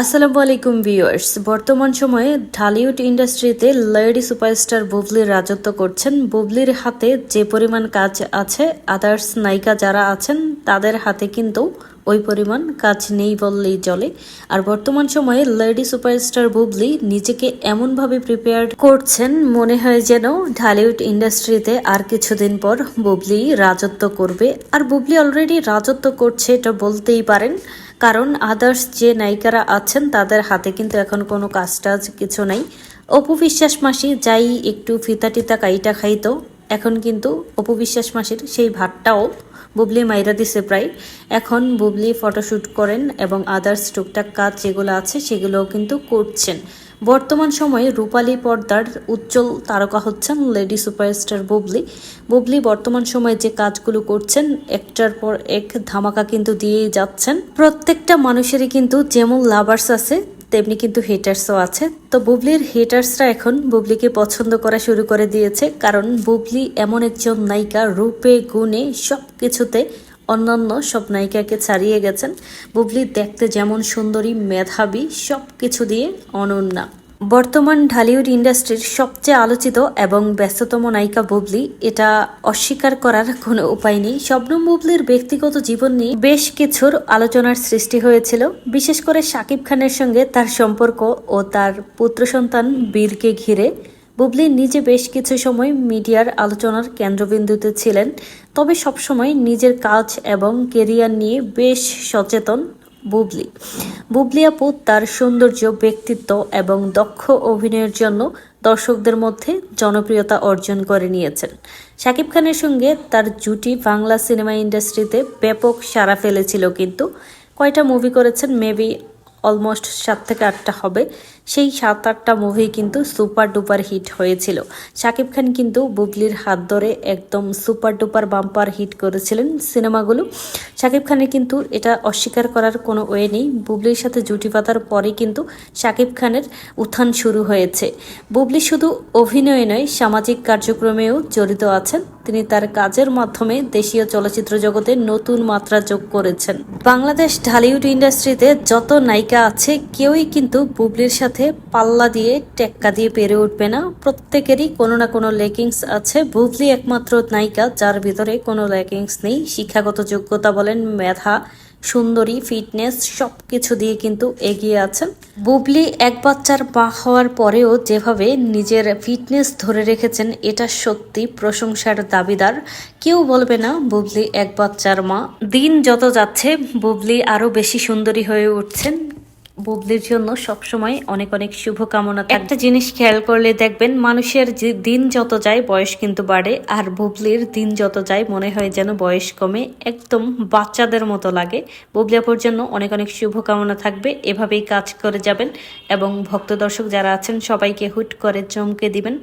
আসসালামু আলাইকুম ভিউয়ার্স। বর্তমান সময়ে ঢালিউড ইন্ডাস্ট্রিতে লেডি সুপারস্টার বুবলির রাজত্ব করছেন। বুবলির হাতে যে পরিমাণ কাজ আছে আদার্স নায়িকা যারা আছেন, তাদের হাতে কিন্তু ওই পরিমাণ কাজ নেই বললেই চলে। আর বর্তমান সময়ে লেডি সুপারস্টার বুবলি নিজেকে এমনভাবে প্রিপেয়ার করছেন মনে হয় যেন ঢালিউড ইন্ডাস্ট্রিতে আর কিছুদিন পর বুবলি রাজত্ব করবে। আর বুবলি অলরেডি রাজত্ব করছে এটা বলতেই পারেন। কারণ আদার্স যে নায়িকারা আছেন তাদের হাতে কিন্তু এখন কোনো কাজ টাজ কিছু নাই। অপু বিশ্বাস মাসি যাই একটু ফিতা টিতা কাইটা খাইতো এখন কিন্তু অপু বিশ্বাস মাসির সেই ভাতটাও বুবলি মাইরা দিছে প্রায়। এখন বুবলি ফটোশ্যুট করেন এবং আদার্স টুকটাক কাজ যেগুলো আছে সেগুলোও কিন্তু করছেন। বর্তমান সময়ে রূপালী পর্দার উজ্জ্বল তারকা হচ্ছেন লেডি সুপারস্টার বুবলি। বুবলি বর্তমান সময়ে যে কাজগুলো করছেন, একটার পর এক ধামাকা কিন্তু দিয়েই যাচ্ছেন। প্রত্যেকটা মানুষেরই কিন্তু যেমন লাভার্স আছে তেমনি কিন্তু হেটার্সও আছে। তো বুবলির হেটার্সরা এখন বুবলিকে পছন্দ করা শুরু করে দিয়েছে। কারণ বুবলি এমন একজন নায়িকা, রূপে, গুণে সব কিছুতে অন্যান্য সব নায়িকাকে ছাড়িয়ে গেছেন। বুবলি দেখতে যেমন সুন্দরী, মেধাবী সব কিছু দিয়ে অনন্যা। বর্তমান ঢালিউড ইন্ডাস্ট্রির সবচেয়ে আলোচিত এবং ব্যস্ততম নায়িকা বুবলি, এটা অস্বীকার করার কোনো উপায় নেই। শবনম বুবলির ব্যক্তিগত জীবন নিয়ে বেশ কিছুর আলোচনার সৃষ্টি হয়েছিল। বিশেষ করে শাকিব খানের সঙ্গে তার সম্পর্ক ও তার পুত্র সন্তান বীরকে ঘিরে। বুবলি নিজে বেশ কিছু সময় মিডিয়ার আলোচনার কেন্দ্রবিন্দুতে ছিলেন, তবে সবসময় নিজের কাজ এবং কেরিয়ার নিয়ে বেশ সচেতন। বুবলি। বুবলি আপু তার সৌন্দর্য, ব্যক্তিত্ব এবং দক্ষ অভিনয়ের জন্য দর্শকদের মধ্যে জনপ্রিয়তা অর্জন করে নিয়েছেন। শাকিব খানের সঙ্গে তার জুটি বাংলা সিনেমা ইন্ডাস্ট্রিতে ব্যাপক সাড়া ফেলেছিল কিন্তু। কয়টা মুভি করেছেন? মেবি অলমোস্ট সাত থেকে আটটা হবে। সেই সাত, আটটা মুভি কিন্তু সুপার ডুপার হিট হয়েছিল। শাকিব খান কিন্তু বুবলির হাত ধরে একদম সুপার ডুপার বাম্পার হিট করেছিলেন সিনেমাগুলো। শাকিব খানের কিন্তু এটা অস্বীকার করার কোনো ওয়ে নেই। বুবলির সাথে জুটি পাতার পরে কিন্তু শাকিব খানের উত্থান শুরু হয়েছে। বুবলি শুধু অভিনয় নয়, সামাজিক কার্যক্রমেও জড়িত আছেন। তিনি তার কাজের মাধ্যমে দেশীয় চলচ্চিত্র জগতে নতুন মাত্রা যোগ করেছেন। বাংলাদেশ ঢালিউড ইন্ডাস্ট্রিতে যত নায়িকা আছে, কেউই কিন্তু বুবলির সাথে পাল্লা দিয়ে টেক্কা দিয়ে পেরে উঠবে না। প্রত্যেকেরই কোনো না কোনো লেকিংস আছে। বুবলি একমাত্র নায়িকা, যার ভিতরে কোনো লেকিংস নেই। শিক্ষাগত যোগ্যতা বলেন মেধা সুন্দরী ফিটনেস সব কিছু দিয়ে কিন্তু এগিয়ে আছেন। বুবলি এক বাচ্চার মা হওয়ার পরেও যেভাবে নিজের ফিটনেস ধরে রেখেছেন, এটা সত্যি প্রশংসার দাবিদার। কেউ বলবে না, বুবলি এক বাচ্চার মা। দিন যত যাচ্ছে, বুবলি আরও বেশি সুন্দরী হয়ে উঠছেন। বুবলির জন্য সবসময় অনেক অনেক শুভকামনা। একটা জিনিস খেয়াল করলে দেখবেন, মানুষের যে দিন যত যায় বয়স কিন্তু বাড়ে, আর বুবলির দিন যত যায় মনে হয় যেন বয়স কমে, একদম বাচ্চাদের মতো লাগে বুবলি আপুর জন্য অনেক অনেক শুভকামনা থাকবে, এভাবেই কাজ করে যাবেন এবং ভক্ত দর্শক যারা আছেন সবাইকে হুট করে চমকে দিবেন